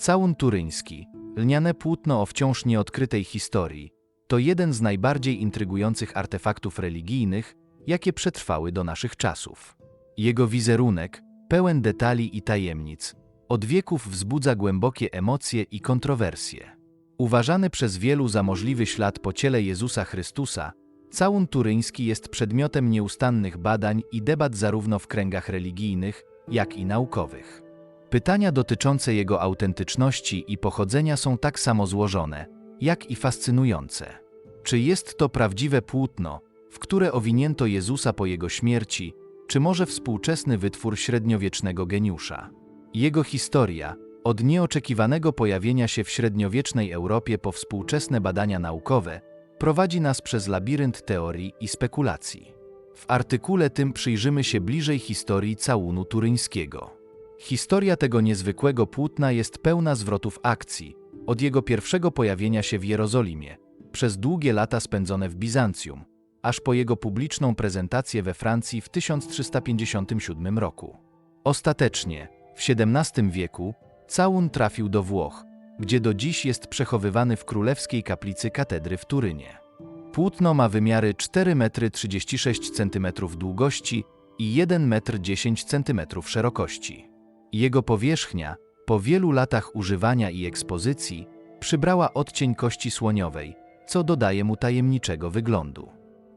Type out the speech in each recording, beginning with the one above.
Całun turyński, lniane płótno o wciąż nieodkrytej historii, to jeden z najbardziej intrygujących artefaktów religijnych, jakie przetrwały do naszych czasów. Jego wizerunek, pełen detali i tajemnic, od wieków wzbudza głębokie emocje i kontrowersje. Uważany przez wielu za możliwy ślad po ciele Jezusa Chrystusa, całun turyński jest przedmiotem nieustannych badań i debat zarówno w kręgach religijnych, jak i naukowych. Pytania dotyczące jego autentyczności i pochodzenia są tak samo złożone, jak i fascynujące. Czy jest to prawdziwe płótno, w które owinięto Jezusa po jego śmierci, czy może współczesny wytwór średniowiecznego geniusza? Jego historia, od nieoczekiwanego pojawienia się w średniowiecznej Europie po współczesne badania naukowe, prowadzi nas przez labirynt teorii i spekulacji. W artykule tym przyjrzymy się bliżej historii całunu turyńskiego. Historia tego niezwykłego płótna jest pełna zwrotów akcji, od jego pierwszego pojawienia się w Jerozolimie, przez długie lata spędzone w Bizancjum, aż po jego publiczną prezentację we Francji w 1357 roku. Ostatecznie, w XVII wieku, całun trafił do Włoch, gdzie do dziś jest przechowywany w królewskiej kaplicy katedry w Turynie. Płótno ma wymiary 4,36 m długości i 1,10 m szerokości. Jego powierzchnia, po wielu latach używania i ekspozycji, przybrała odcień kości słoniowej, co dodaje mu tajemniczego wyglądu.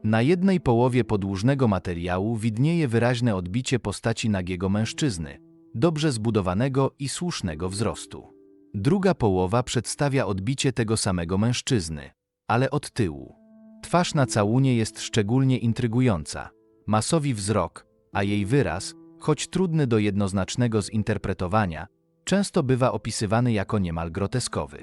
Na jednej połowie podłużnego materiału widnieje wyraźne odbicie postaci nagiego mężczyzny, dobrze zbudowanego i słusznego wzrostu. Druga połowa przedstawia odbicie tego samego mężczyzny, ale od tyłu. Twarz na całunie jest szczególnie intrygująca. Masowi wzrok, a jej wyraz, choć trudny do jednoznacznego zinterpretowania, często bywa opisywany jako niemal groteskowy.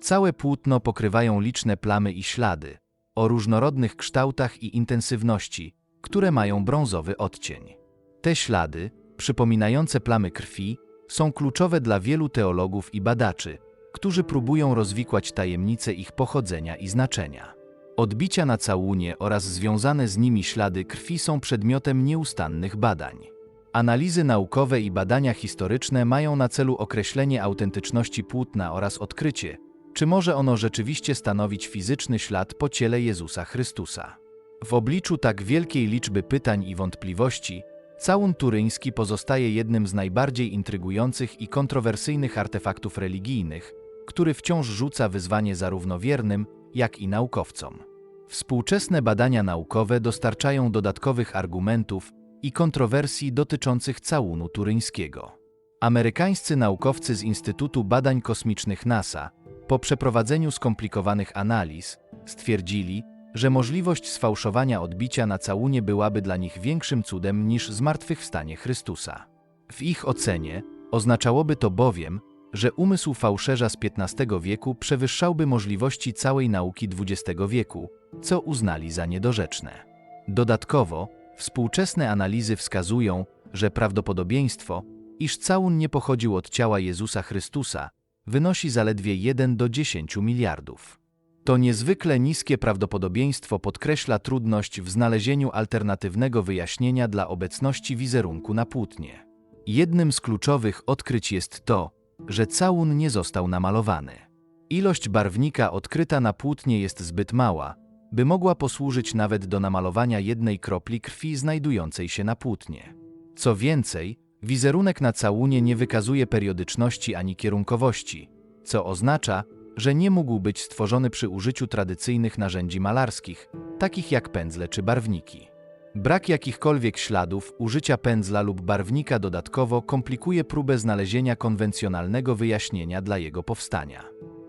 Całe płótno pokrywają liczne plamy i ślady, o różnorodnych kształtach i intensywności, które mają brązowy odcień. Te ślady, przypominające plamy krwi, są kluczowe dla wielu teologów i badaczy, którzy próbują rozwikłać tajemnice ich pochodzenia i znaczenia. Odbicia na całunie oraz związane z nimi ślady krwi są przedmiotem nieustannych badań. Analizy naukowe i badania historyczne mają na celu określenie autentyczności płótna oraz odkrycie, czy może ono rzeczywiście stanowić fizyczny ślad po ciele Jezusa Chrystusa. W obliczu tak wielkiej liczby pytań i wątpliwości, całun turyński pozostaje jednym z najbardziej intrygujących i kontrowersyjnych artefaktów religijnych, który wciąż rzuca wyzwanie zarówno wiernym, jak i naukowcom. Współczesne badania naukowe dostarczają dodatkowych argumentów i kontrowersji dotyczących całunu turyńskiego. Amerykańscy naukowcy z Instytutu Badań Kosmicznych NASA po przeprowadzeniu skomplikowanych analiz stwierdzili, że możliwość sfałszowania odbicia na całunie byłaby dla nich większym cudem niż zmartwychwstanie Chrystusa. W ich ocenie oznaczałoby to bowiem, że umysł fałszerza z XV wieku przewyższałby możliwości całej nauki XX wieku, co uznali za niedorzeczne. Dodatkowo, współczesne analizy wskazują, że prawdopodobieństwo, iż całun nie pochodził od ciała Jezusa Chrystusa, wynosi zaledwie 1 do 10 miliardów. To niezwykle niskie prawdopodobieństwo podkreśla trudność w znalezieniu alternatywnego wyjaśnienia dla obecności wizerunku na płótnie. Jednym z kluczowych odkryć jest to, że całun nie został namalowany. Ilość barwnika odkryta na płótnie jest zbyt mała, by mogła posłużyć nawet do namalowania jednej kropli krwi znajdującej się na płótnie. Co więcej, wizerunek na całunie nie wykazuje periodyczności ani kierunkowości, co oznacza, że nie mógł być stworzony przy użyciu tradycyjnych narzędzi malarskich, takich jak pędzle czy barwniki. Brak jakichkolwiek śladów użycia pędzla lub barwnika dodatkowo komplikuje próbę znalezienia konwencjonalnego wyjaśnienia dla jego powstania.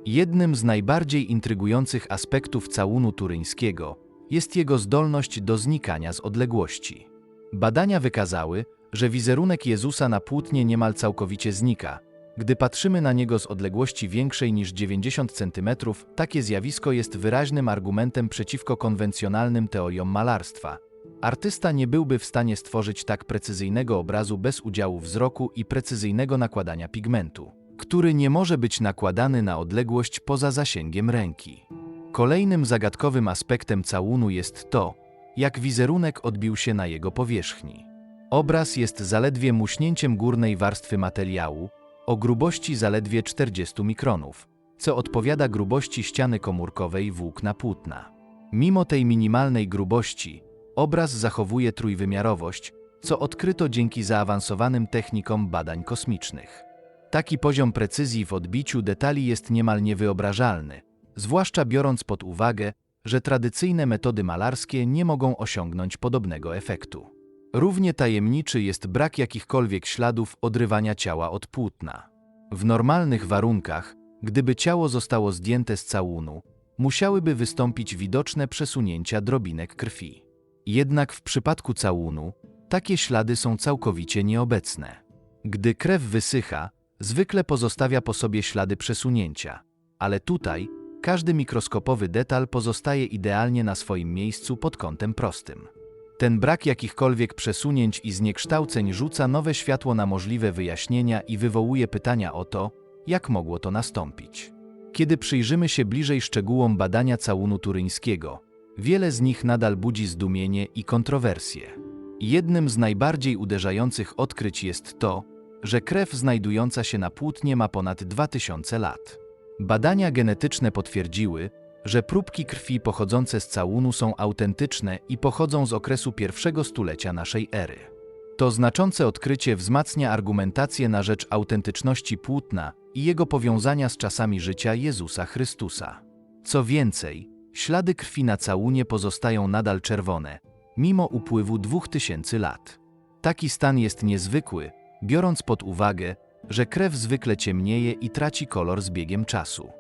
Jednym z najbardziej intrygujących aspektów całunu turyńskiego jest jego zdolność do znikania z odległości. Badania wykazały, że wizerunek Jezusa na płótnie niemal całkowicie znika. Gdy patrzymy na niego z odległości większej niż 90 cm, takie zjawisko jest wyraźnym argumentem przeciwko konwencjonalnym teoriom malarstwa. Artysta nie byłby w stanie stworzyć tak precyzyjnego obrazu bez udziału wzroku i precyzyjnego nakładania pigmentu, który nie może być nakładany na odległość poza zasięgiem ręki. Kolejnym zagadkowym aspektem całunu jest to, jak wizerunek odbił się na jego powierzchni. Obraz jest zaledwie muśnięciem górnej warstwy materiału, o grubości zaledwie 40 mikronów, co odpowiada grubości ściany komórkowej włókna płótna. Mimo tej minimalnej grubości, obraz zachowuje trójwymiarowość, co odkryto dzięki zaawansowanym technikom badań kosmicznych. Taki poziom precyzji w odbiciu detali jest niemal niewyobrażalny, zwłaszcza biorąc pod uwagę, że tradycyjne metody malarskie nie mogą osiągnąć podobnego efektu. Równie tajemniczy jest brak jakichkolwiek śladów odrywania ciała od płótna. W normalnych warunkach, gdyby ciało zostało zdjęte z całunu, musiałyby wystąpić widoczne przesunięcia drobinek krwi. Jednak w przypadku całunu, takie ślady są całkowicie nieobecne. Gdy krew wysycha, zwykle pozostawia po sobie ślady przesunięcia, ale tutaj każdy mikroskopowy detal pozostaje idealnie na swoim miejscu pod kątem prostym. Ten brak jakichkolwiek przesunięć i zniekształceń rzuca nowe światło na możliwe wyjaśnienia i wywołuje pytania o to, jak mogło to nastąpić. Kiedy przyjrzymy się bliżej szczegółom badania całunu turyńskiego, wiele z nich nadal budzi zdumienie i kontrowersje. Jednym z najbardziej uderzających odkryć jest to, że krew znajdująca się na płótnie ma ponad 2000 lat. Badania genetyczne potwierdziły, że próbki krwi pochodzące z całunu są autentyczne i pochodzą z okresu pierwszego stulecia naszej ery. To znaczące odkrycie wzmacnia argumentację na rzecz autentyczności płótna i jego powiązania z czasami życia Jezusa Chrystusa. Co więcej, ślady krwi na całunie pozostają nadal czerwone, mimo upływu 2000 lat. Taki stan jest niezwykły, biorąc pod uwagę, że krew zwykle ciemnieje i traci kolor z biegiem czasu.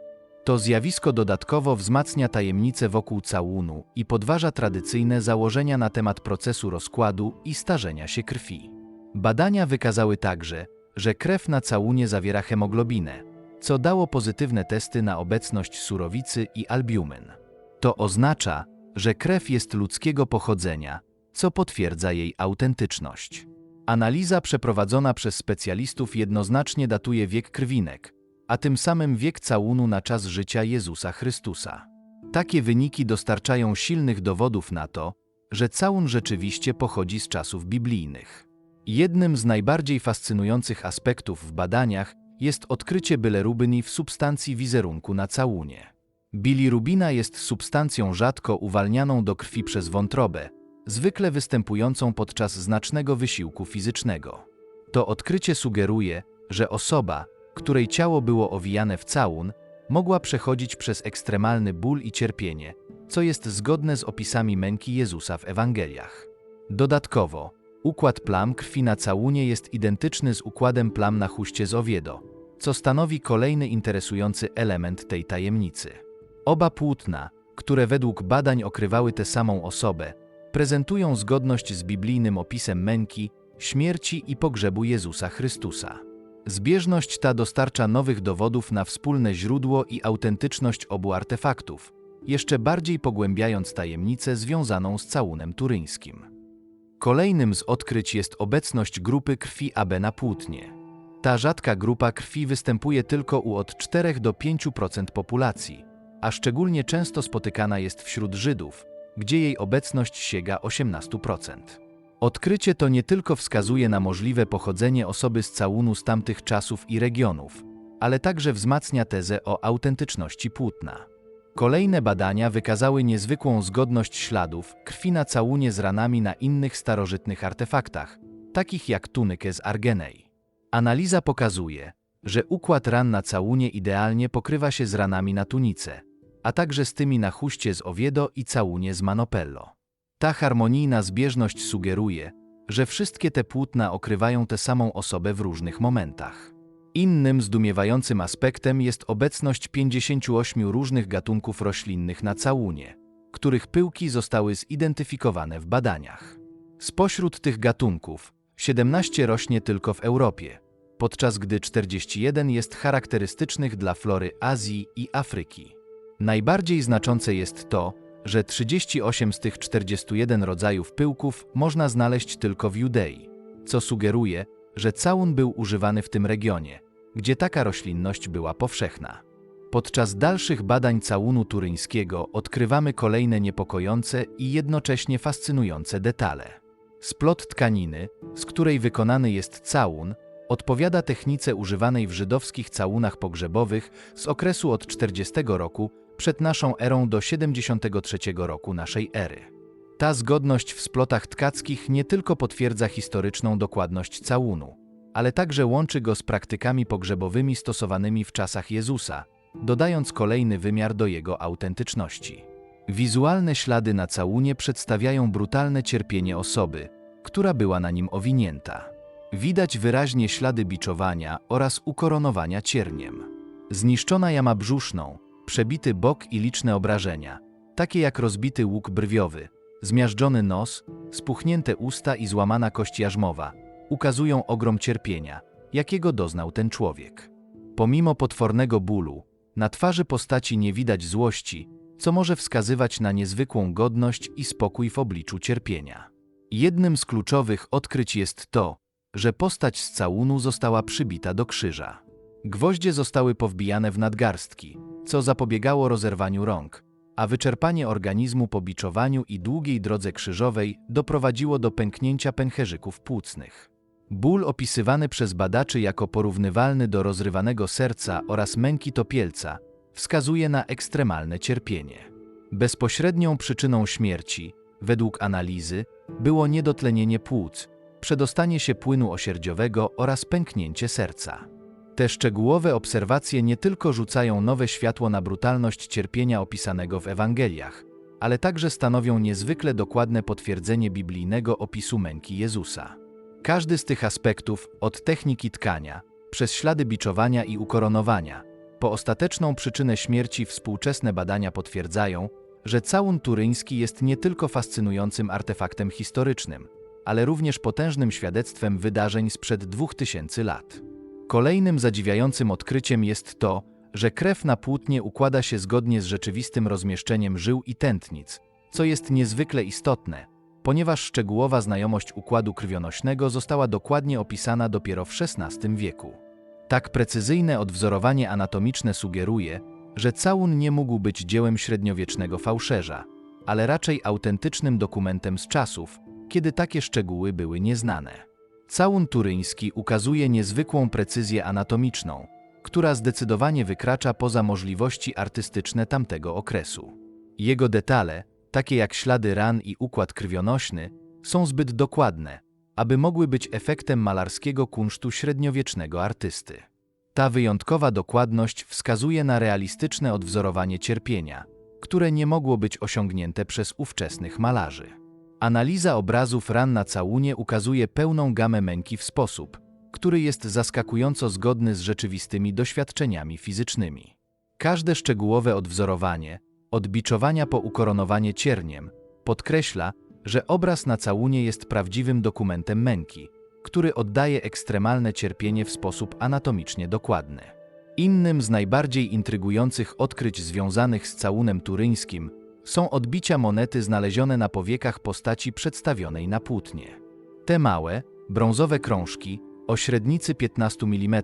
To zjawisko dodatkowo wzmacnia tajemnicę wokół całunu i podważa tradycyjne założenia na temat procesu rozkładu i starzenia się krwi. Badania wykazały także, że krew na całunie zawiera hemoglobinę, co dało pozytywne testy na obecność surowicy i albumin. To oznacza, że krew jest ludzkiego pochodzenia, co potwierdza jej autentyczność. Analiza przeprowadzona przez specjalistów jednoznacznie datuje wiek krwinek, a tym samym wiek całunu na czas życia Jezusa Chrystusa. Takie wyniki dostarczają silnych dowodów na to, że całun rzeczywiście pochodzi z czasów biblijnych. Jednym z najbardziej fascynujących aspektów w badaniach jest odkrycie bilirubini w substancji wizerunku na całunie. Bilirubina jest substancją rzadko uwalnianą do krwi przez wątrobę, zwykle występującą podczas znacznego wysiłku fizycznego. To odkrycie sugeruje, że osoba, której ciało było owijane w całun, mogła przechodzić przez ekstremalny ból i cierpienie, co jest zgodne z opisami męki Jezusa w Ewangeliach. Dodatkowo, układ plam krwi na całunie jest identyczny z układem plam na chuście z Oviedo, co stanowi kolejny interesujący element tej tajemnicy. Oba płótna, które według badań okrywały tę samą osobę, prezentują zgodność z biblijnym opisem męki, śmierci i pogrzebu Jezusa Chrystusa. Zbieżność ta dostarcza nowych dowodów na wspólne źródło i autentyczność obu artefaktów, jeszcze bardziej pogłębiając tajemnicę związaną z całunem turyńskim. Kolejnym z odkryć jest obecność grupy krwi AB na płótnie. Ta rzadka grupa krwi występuje tylko u od 4 do 5% populacji, a szczególnie często spotykana jest wśród Żydów, gdzie jej obecność sięga 18%. Odkrycie to nie tylko wskazuje na możliwe pochodzenie osoby z całunu z tamtych czasów i regionów, ale także wzmacnia tezę o autentyczności płótna. Kolejne badania wykazały niezwykłą zgodność śladów krwi na całunie z ranami na innych starożytnych artefaktach, takich jak tunykę z Argenej. Analiza pokazuje, że układ ran na całunie idealnie pokrywa się z ranami na tunice, a także z tymi na chuście z Oviedo i całunie z Manopello. Ta harmonijna zbieżność sugeruje, że wszystkie te płótna okrywają tę samą osobę w różnych momentach. Innym zdumiewającym aspektem jest obecność 58 różnych gatunków roślinnych na całunie, których pyłki zostały zidentyfikowane w badaniach. Spośród tych gatunków 17 rośnie tylko w Europie, podczas gdy 41 jest charakterystycznych dla flory Azji i Afryki. Najbardziej znaczące jest to, że 38 z tych 41 rodzajów pyłków można znaleźć tylko w Judei, co sugeruje, że całun był używany w tym regionie, gdzie taka roślinność była powszechna. Podczas dalszych badań całunu turyńskiego odkrywamy kolejne niepokojące i jednocześnie fascynujące detale. Splot tkaniny, z której wykonany jest całun, odpowiada technice używanej w żydowskich całunach pogrzebowych z okresu od 40 roku przed naszą erą do 73 roku naszej ery. Ta zgodność w splotach tkackich nie tylko potwierdza historyczną dokładność całunu, ale także łączy go z praktykami pogrzebowymi stosowanymi w czasach Jezusa, dodając kolejny wymiar do jego autentyczności. Wizualne ślady na całunie przedstawiają brutalne cierpienie osoby, która była na nim owinięta. Widać wyraźnie ślady biczowania oraz ukoronowania cierniem. Zniszczona jama brzuszną, przebity bok i liczne obrażenia, takie jak rozbity łuk brwiowy, zmiażdżony nos, spuchnięte usta i złamana kość jarzmowa, ukazują ogrom cierpienia, jakiego doznał ten człowiek. Pomimo potwornego bólu, na twarzy postaci nie widać złości, co może wskazywać na niezwykłą godność i spokój w obliczu cierpienia. Jednym z kluczowych odkryć jest to, że postać z całunu została przybita do krzyża. Gwoździe zostały powbijane w nadgarstki, co zapobiegało rozerwaniu rąk, a wyczerpanie organizmu po biczowaniu i długiej drodze krzyżowej doprowadziło do pęknięcia pęcherzyków płucnych. Ból opisywany przez badaczy jako porównywalny do rozrywanego serca oraz męki topielca wskazuje na ekstremalne cierpienie. Bezpośrednią przyczyną śmierci, według analizy, było niedotlenienie płuc, przedostanie się płynu osierdziowego oraz pęknięcie serca. Te szczegółowe obserwacje nie tylko rzucają nowe światło na brutalność cierpienia opisanego w Ewangeliach, ale także stanowią niezwykle dokładne potwierdzenie biblijnego opisu męki Jezusa. Każdy z tych aspektów, od techniki tkania, przez ślady biczowania i ukoronowania, po ostateczną przyczynę śmierci współczesne badania potwierdzają, że całun turyński jest nie tylko fascynującym artefaktem historycznym, ale również potężnym świadectwem wydarzeń sprzed 2000 lat. Kolejnym zadziwiającym odkryciem jest to, że krew na płótnie układa się zgodnie z rzeczywistym rozmieszczeniem żył i tętnic, co jest niezwykle istotne, ponieważ szczegółowa znajomość układu krwionośnego została dokładnie opisana dopiero w XVI wieku. Tak precyzyjne odwzorowanie anatomiczne sugeruje, że całun nie mógł być dziełem średniowiecznego fałszerza, ale raczej autentycznym dokumentem z czasów, kiedy takie szczegóły były nieznane. Całun turyński ukazuje niezwykłą precyzję anatomiczną, która zdecydowanie wykracza poza możliwości artystyczne tamtego okresu. Jego detale, takie jak ślady ran i układ krwionośny, są zbyt dokładne, aby mogły być efektem malarskiego kunsztu średniowiecznego artysty. Ta wyjątkowa dokładność wskazuje na realistyczne odwzorowanie cierpienia, które nie mogło być osiągnięte przez ówczesnych malarzy. Analiza obrazów ran na całunie ukazuje pełną gamę męki w sposób, który jest zaskakująco zgodny z rzeczywistymi doświadczeniami fizycznymi. Każde szczegółowe odwzorowanie, od biczowania po ukoronowanie cierniem, podkreśla, że obraz na całunie jest prawdziwym dokumentem męki, który oddaje ekstremalne cierpienie w sposób anatomicznie dokładny. Innym z najbardziej intrygujących odkryć związanych z całunem turyńskim są odbicia monety znalezione na powiekach postaci przedstawionej na płótnie. Te małe, brązowe krążki, o średnicy 15 mm,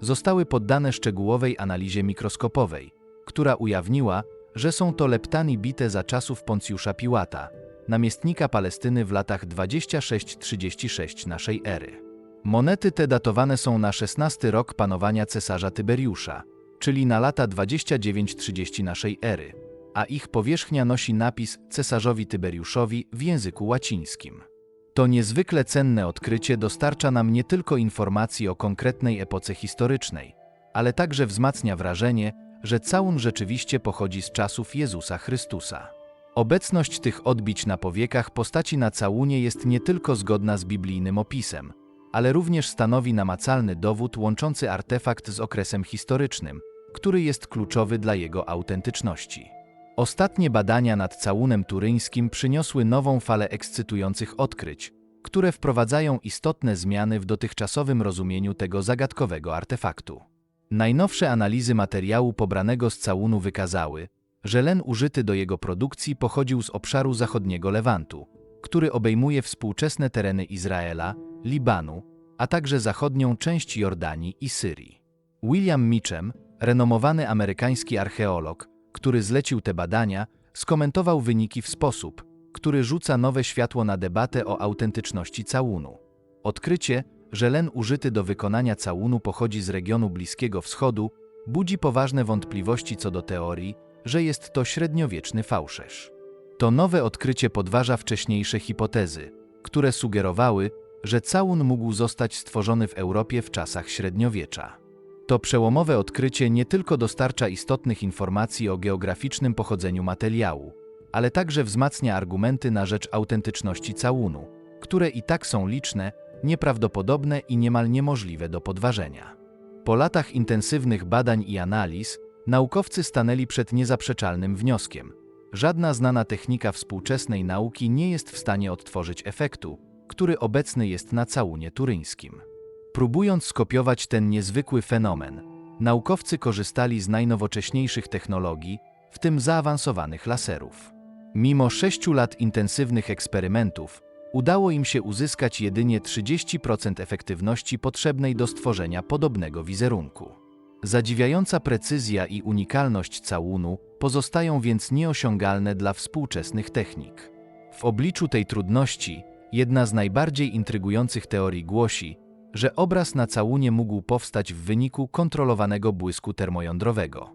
zostały poddane szczegółowej analizie mikroskopowej, która ujawniła, że są to leptani bite za czasów Poncjusza Piłata, namiestnika Palestyny w latach 26-36 naszej ery. Monety te datowane są na XVI rok panowania cesarza Tyberiusza, czyli na lata 29-30 naszej ery, a ich powierzchnia nosi napis cesarzowi Tyberiuszowi w języku łacińskim. To niezwykle cenne odkrycie dostarcza nam nie tylko informacji o konkretnej epoce historycznej, ale także wzmacnia wrażenie, że całun rzeczywiście pochodzi z czasów Jezusa Chrystusa. Obecność tych odbić na powiekach postaci na całunie jest nie tylko zgodna z biblijnym opisem, ale również stanowi namacalny dowód łączący artefakt z okresem historycznym, który jest kluczowy dla jego autentyczności. Ostatnie badania nad całunem turyńskim przyniosły nową falę ekscytujących odkryć, które wprowadzają istotne zmiany w dotychczasowym rozumieniu tego zagadkowego artefaktu. Najnowsze analizy materiału pobranego z całunu wykazały, że len użyty do jego produkcji pochodził z obszaru zachodniego Lewantu, który obejmuje współczesne tereny Izraela, Libanu, a także zachodnią część Jordanii i Syrii. William Mitchem, renomowany amerykański archeolog, który zlecił te badania, skomentował wyniki w sposób, który rzuca nowe światło na debatę o autentyczności całunu. Odkrycie, że len użyty do wykonania całunu pochodzi z regionu Bliskiego Wschodu, budzi poważne wątpliwości co do teorii, że jest to średniowieczny fałszerz. To nowe odkrycie podważa wcześniejsze hipotezy, które sugerowały, że całun mógł zostać stworzony w Europie w czasach średniowiecza. To przełomowe odkrycie nie tylko dostarcza istotnych informacji o geograficznym pochodzeniu materiału, ale także wzmacnia argumenty na rzecz autentyczności całunu, które i tak są liczne, nieprawdopodobne i niemal niemożliwe do podważenia. Po latach intensywnych badań i analiz, naukowcy stanęli przed niezaprzeczalnym wnioskiem. Żadna znana technika współczesnej nauki nie jest w stanie odtworzyć efektu, który obecny jest na całunie turyńskim. Próbując skopiować ten niezwykły fenomen, naukowcy korzystali z najnowocześniejszych technologii, w tym zaawansowanych laserów. Mimo sześciu lat intensywnych eksperymentów, udało im się uzyskać jedynie 30% efektywności potrzebnej do stworzenia podobnego wizerunku. Zadziwiająca precyzja i unikalność całunu pozostają więc nieosiągalne dla współczesnych technik. W obliczu tej trudności, jedna z najbardziej intrygujących teorii głosi, że obraz na całunie mógł powstać w wyniku kontrolowanego błysku termojądrowego.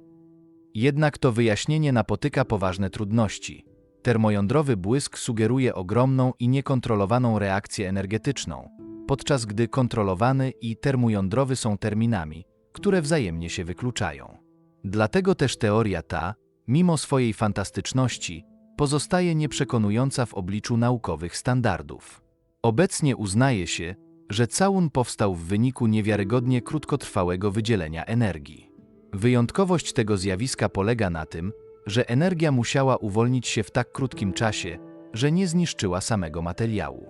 Jednak to wyjaśnienie napotyka poważne trudności. Termojądrowy błysk sugeruje ogromną i niekontrolowaną reakcję energetyczną, podczas gdy kontrolowany i termojądrowy są terminami, które wzajemnie się wykluczają. Dlatego też teoria ta, mimo swojej fantastyczności, pozostaje nieprzekonująca w obliczu naukowych standardów. Obecnie uznaje się, że całun powstał w wyniku niewiarygodnie krótkotrwałego wydzielenia energii. Wyjątkowość tego zjawiska polega na tym, że energia musiała uwolnić się w tak krótkim czasie, że nie zniszczyła samego materiału.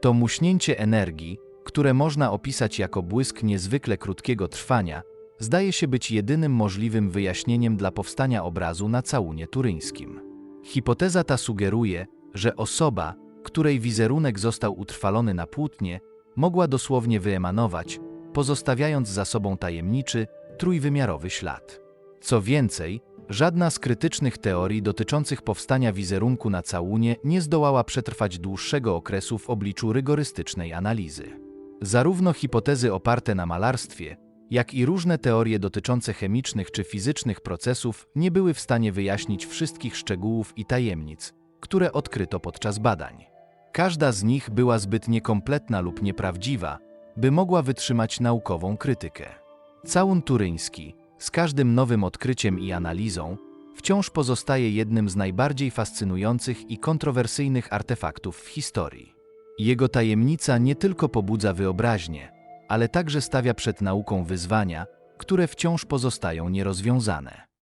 To muśnięcie energii, które można opisać jako błysk niezwykle krótkiego trwania, zdaje się być jedynym możliwym wyjaśnieniem dla powstania obrazu na całunie turyńskim. Hipoteza ta sugeruje, że osoba, której wizerunek został utrwalony na płótnie, mogła dosłownie wyemanować, pozostawiając za sobą tajemniczy, trójwymiarowy ślad. Co więcej, żadna z krytycznych teorii dotyczących powstania wizerunku na całunie nie zdołała przetrwać dłuższego okresu w obliczu rygorystycznej analizy. Zarówno hipotezy oparte na malarstwie, jak i różne teorie dotyczące chemicznych czy fizycznych procesów nie były w stanie wyjaśnić wszystkich szczegółów i tajemnic, które odkryto podczas badań. Każda z nich była zbyt niekompletna lub nieprawdziwa, by mogła wytrzymać naukową krytykę. Całun turyński, z każdym nowym odkryciem i analizą, wciąż pozostaje jednym z najbardziej fascynujących i kontrowersyjnych artefaktów w historii. Jego tajemnica nie tylko pobudza wyobraźnię, ale także stawia przed nauką wyzwania, które wciąż pozostają nierozwiązane.